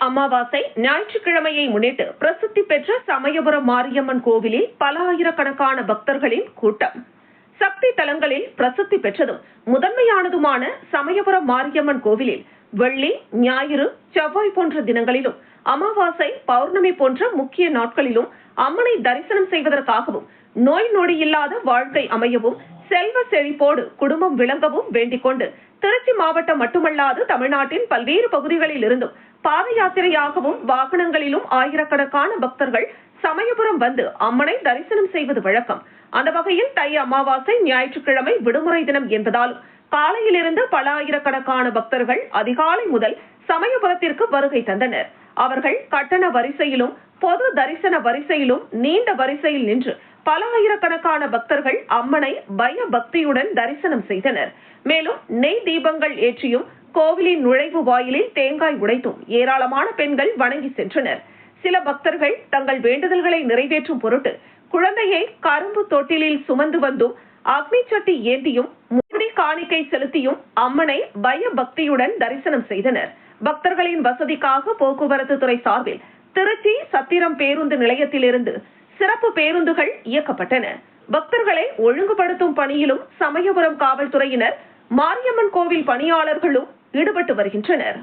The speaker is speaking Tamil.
அமாவாசை ஞாயிற்றுக்கிழமையை முன்னிட்டு பிரசித்தி பெற்ற சமயபுரம் மாரியம்மன் கோவிலில் பல ஆயிரக்கணக்கான பக்தர்களின் கூட்டம். சக்தி தலங்களில் பிரசித்தி பெற்றதும் முதன்மையானதுமான சமயபுரம் மாரியம்மன் கோவிலில் வெள்ளி ஞாயிறு செவ்வாய் போன்ற தினங்களிலும் அமாவாசை பௌர்ணமி போன்ற முக்கிய நாட்களிலும் அம்மனை தரிசனம் செய்வதற்காகவும் நோய் நொடி இல்லாத வாழ்க்கை அமையவும் செல்வ செழிப்போடு குடும்பம் விளங்கவும் வேண்டிக் கொண்டு திருச்சி மாவட்டம் மட்டுமல்லாது தமிழ்நாட்டின் பல்வேறு பகுதிகளில் இருந்தும் பாத யாத்திரையாகவும் வாகனங்களிலும் ஆயிரக்கணக்கான பக்தர்கள் சமயபுரம் வந்து அம்மனை தரிசனம் செய்வது வழக்கம். அந்த வகையில் தை அமாவாசை ஞாயிற்றுக்கிழமை விடுமுறை தினம் என்பதால் காலையிலிருந்து பல ஆயிரக்கணக்கான பக்தர்கள் அதிகாலை முதல் சமயபுரத்திற்கு வருகை தந்தனர். அவர்கள் கட்டண வரிசையிலும் பொது தரிசன வரிசையிலும் நீண்ட வரிசையில் நின்று பல ஆயிரக்கணக்கான பக்தர்கள் அம்மனை பய பக்தியுடன் தரிசனம் செய்தனர். மேலும் நெய் தீபங்கள் ஏற்றியும் கோவிலின் நுழைவு வாயிலில் தேங்காய் உடைத்தும் ஏராளமான பெண்கள் வணங்கி சென்றனர். சில பக்தர்கள் தங்கள் வேண்டுதல்களை நிறைவேற்றும் பொருட்டு குழந்தையை கரும்பு தொட்டிலில் சுமந்து வந்தும் அக்னி சட்டி ஏந்தியும் முடி காணிக்கை செலுத்தியும் அம்மனை பய பக்தியுடன் தரிசனம் செய்தனர். பக்தர்களின் வசதிக்காக போக்குவரத்து துறை சார்பில் திருச்சி சத்திரம் பேருந்து நிலையத்திலிருந்து சிறப்பு பேருந்துகள் இயக்கப்பட்டன. பக்தர்களை ஒழுங்குபடுத்தும் பணியிலும் சமயபுரம் காவல்துறையினர் மாரியம்மன் கோவில் பணியாளர்களும் ஈடுபட்டு வருகின்றனர்.